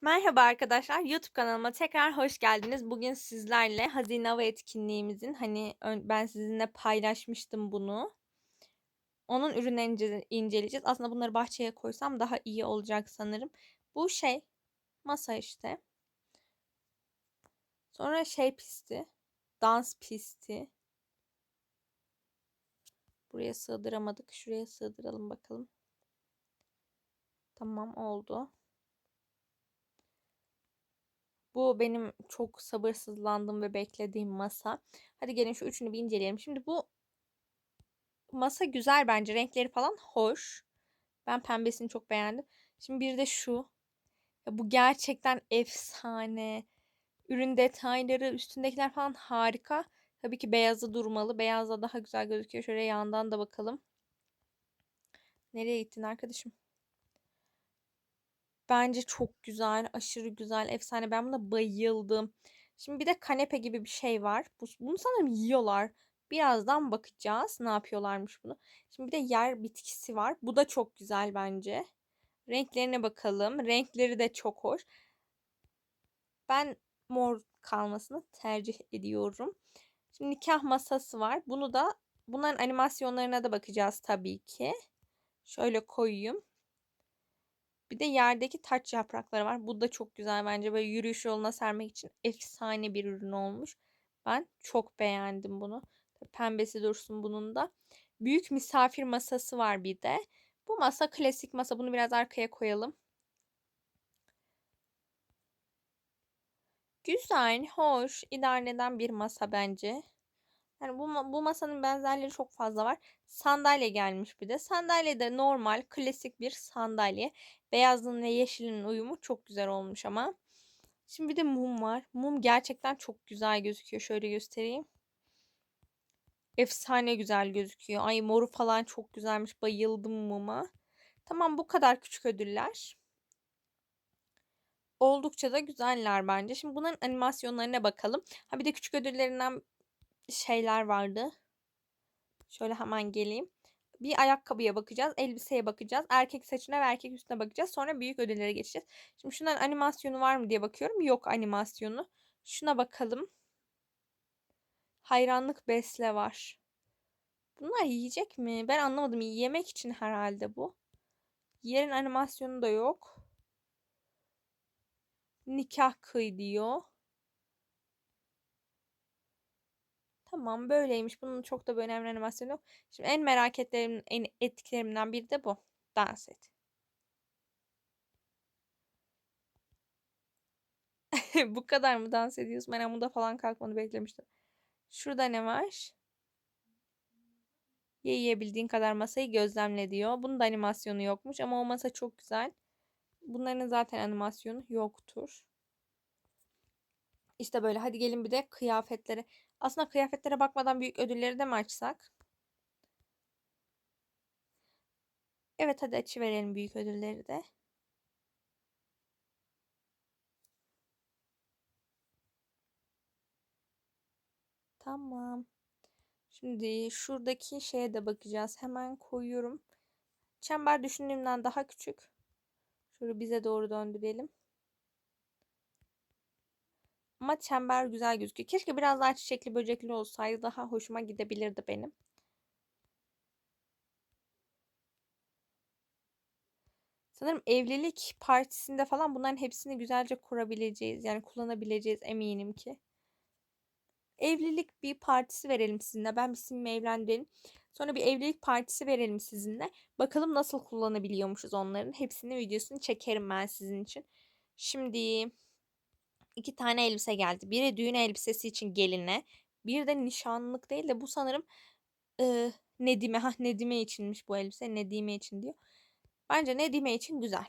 Merhaba arkadaşlar, YouTube kanalıma tekrar hoş geldiniz. Bugün sizlerle Hazine Avı etkinliğimizin hani ben sizinle paylaşmıştım bunu. Onun ürünlerini ince- inceleyeceğiz. Aslında bunları bahçeye koysam daha iyi olacak sanırım. Bu şey masa işte. Sonra şey pisti. Dans pisti. Buraya sığdıramadık. Şuraya sığdıralım bakalım. Tamam oldu. Bu benim çok sabırsızlandığım ve beklediğim masa. Hadi gelin şu üçünü bir inceleyelim. Şimdi bu masa güzel bence. Renkleri falan hoş. Ben pembesini çok beğendim. Şimdi bir de şu. Ya bu gerçekten efsane. Ürün detayları, üstündekiler falan harika. Tabii ki beyazı durmalı. Beyazda daha güzel gözüküyor. Şöyle yandan da bakalım. Nereye gittin arkadaşım? Bence çok güzel, aşırı güzel, efsane. Ben buna bayıldım. Şimdi bir de kanepe gibi bir şey var. Bu, bunu sanırım yiyorlar. Birazdan bakacağız ne yapıyorlarmış bunu. Şimdi bir de yer bitkisi var. Bu da çok güzel bence. Renklerine bakalım. Renkleri de çok hoş. Ben mor kalmasını tercih ediyorum. Şimdi nikah masası var. Bunu da bunların animasyonlarına da bakacağız tabii ki. Şöyle koyayım. Bir de yerdeki taç yaprakları var. Bu da çok güzel bence. Böyle yürüyüş yoluna sermek için efsane bir ürün olmuş. Ben çok beğendim bunu. Pembesi dursun bunun da. Büyük misafir masası var bir de. Bu masa klasik masa. Bunu biraz arkaya koyalım. Güzel, hoş, idare eden bir masa bence. Yani bu, bu masanın benzerleri çok fazla var. Sandalye gelmiş bir de. Sandalye de normal, klasik bir sandalye. Beyazın ve yeşilin uyumu çok güzel olmuş ama. Şimdi bir de mum var. Mum gerçekten çok güzel gözüküyor. Şöyle göstereyim. Efsane güzel gözüküyor. Ay moru falan çok güzelmiş. Bayıldım muma. Tamam bu kadar küçük ödüller. Oldukça da güzeller bence. Şimdi bunların animasyonlarına bakalım. Ha bir de küçük ödüllerinden şeyler vardı. Şöyle hemen geleyim. Bir ayakkabıya bakacağız, elbiseye bakacağız, erkek saçına ve erkek üstüne bakacağız. Sonra büyük ödüllere geçeceğiz. Şimdi şundan animasyonu var mı diye bakıyorum. Yok animasyonu. Şuna bakalım. Hayranlık besle var. Bunlar yiyecek mi? Ben anlamadım. Yemek için herhalde bu. Yerin animasyonu da yok. Nikah kıy diyor. Tamam böyleymiş. Bunun çok da bir önemli animasyonu yok. Şimdi en merak ettiğim, en etkilerimden biri de bu. Dans et. Bu kadar mı dans ediyorsun? Ben amuda falan kalkmanı beklemiştim. Şurada ne var? Ye yiyebildiğin kadar masayı gözlemle diyor. Bunun da animasyonu yokmuş ama o masa çok güzel. Bunların zaten animasyonu yoktur. İşte böyle. Hadi gelin bir de kıyafetlere. Aslında kıyafetlere bakmadan büyük ödülleri de mi açsak? Evet hadi açıverelim büyük ödülleri de. Tamam. Şimdi şuradaki şeye de bakacağız. Hemen koyuyorum. Çember düşündüğümden daha küçük. Şöyle bize doğru döndürelim. Ama çember güzel gözüküyor. Keşke biraz daha çiçekli böcekli olsaydı daha hoşuma gidebilirdi benim. Sanırım evlilik partisinde falan bunların hepsini güzelce kurabileceğiz. Yani kullanabileceğiz eminim ki. Evlilik bir partisi verelim sizinle. Ben bir sizinle evlendim. Sonra bir evlilik partisi verelim sizinle. Bakalım nasıl kullanabiliyormuşuz onların. Hepsini videosunu çekerim ben sizin için. Şimdi iki tane elbise geldi. Biri düğün elbisesi için geline. Bir de nişanlık değil de bu sanırım e, Nedime. Ha Nedime içinmiş bu elbise. Nedime için diyor. Bence Nedime için güzel.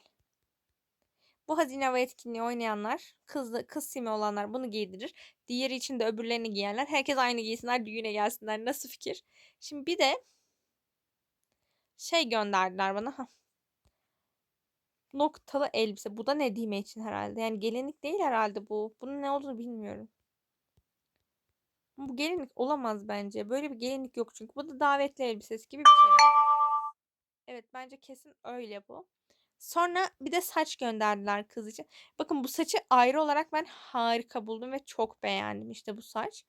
Bu hazine hava etkinliği oynayanlar, kız, kız simi olanlar bunu giydirir. Diğeri için de öbürlerini giyerler. Herkes aynı giysinler, düğüne gelsinler. Nasıl fikir? Şimdi bir de şey gönderdiler bana. Ha. Noktalı elbise. Bu da Nedime için herhalde. Yani gelinlik değil herhalde bu. Bunun ne olduğunu bilmiyorum. Bu gelinlik olamaz bence. Böyle bir gelinlik yok çünkü. Bu da davetli elbisesi gibi bir şey. Evet bence kesin öyle bu. Sonra bir de saç gönderdiler kız için. Bakın bu saçı ayrı olarak ben harika buldum ve çok beğendim işte bu saç.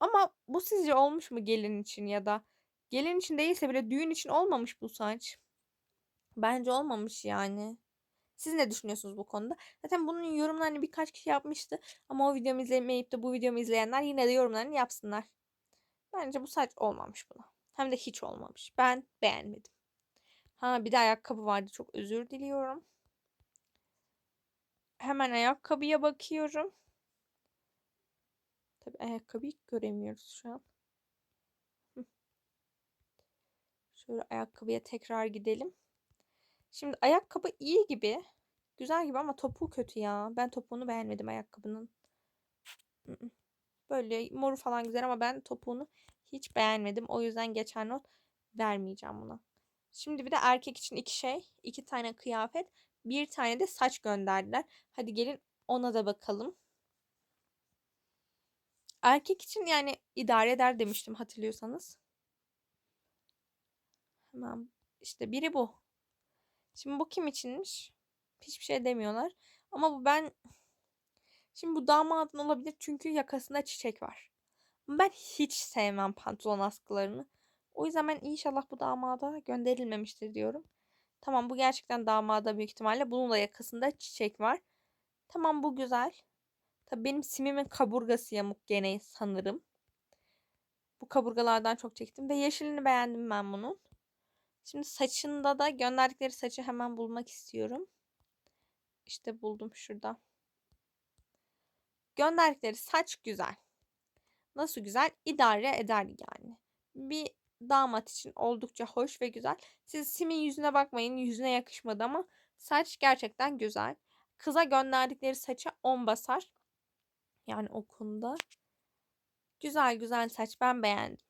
Ama bu sizce olmuş mu gelin için ya da gelin için değilse bile düğün için olmamış bu saç. Bence olmamış yani. Siz ne düşünüyorsunuz bu konuda? Zaten bunun yorumlarını birkaç kişi yapmıştı. Ama o videomu izlemeyip de bu videomu izleyenler yine de yorumlarını yapsınlar. Bence bu saç olmamış buna. Hem de hiç olmamış. Ben beğenmedim. Ha bir de ayakkabı vardı. Çok özür diliyorum. Hemen ayakkabıya bakıyorum. Tabii ayakkabıyı göremiyoruz şu an. Şöyle ayakkabıya tekrar gidelim. Şimdi ayakkabı iyi gibi. Güzel gibi ama topuğu kötü ya. Ben topuğunu beğenmedim ayakkabının. Böyle moru falan güzel ama ben topuğunu hiç beğenmedim. O yüzden geçer not vermeyeceğim buna. Şimdi bir de erkek için iki şey. iki tane kıyafet. Bir tane de saç gönderdiler. Hadi gelin ona da bakalım. Erkek için yani idare eder demiştim hatırlıyorsanız. Hemen işte biri bu. Şimdi bu kim içinmiş? Hiçbir şey demiyorlar. Ama bu ben Şimdi bu damadın olabilir çünkü yakasında çiçek var. Ben hiç sevmem pantolon askılarını. O yüzden ben inşallah bu damada gönderilmemiştir diyorum. Tamam bu gerçekten damada büyük ihtimalle. Bunun da yakasında çiçek var. Tamam bu güzel. Tabii benim simimin kaburgası yamuk gene sanırım. Bu kaburgalardan çok çektim. Ve yeşilini beğendim ben bunun. Şimdi saçında da gönderdikleri saçı hemen bulmak istiyorum. İşte buldum şurada. Gönderdikleri saç güzel. Nasıl güzel? İdare eder yani. Bir damat için oldukça hoş ve güzel. Siz Sim'in yüzüne bakmayın. Yüzüne yakışmadı ama saç gerçekten güzel. Kıza gönderdikleri saça 10 basar. Yani o konuda. Güzel güzel saç. Ben beğendim.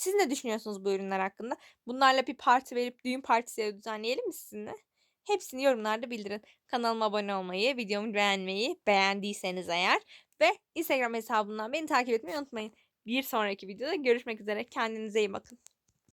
Siz ne düşünüyorsunuz bu ürünler hakkında? Bunlarla bir parti verip düğün partisi düzenleyelim mi sizinle? Hepsini yorumlarda bildirin. Kanalıma abone olmayı, videomu beğenmeyi, beğendiyseniz eğer ve Instagram hesabımdan beni takip etmeyi unutmayın. Bir sonraki videoda görüşmek üzere. Kendinize iyi bakın.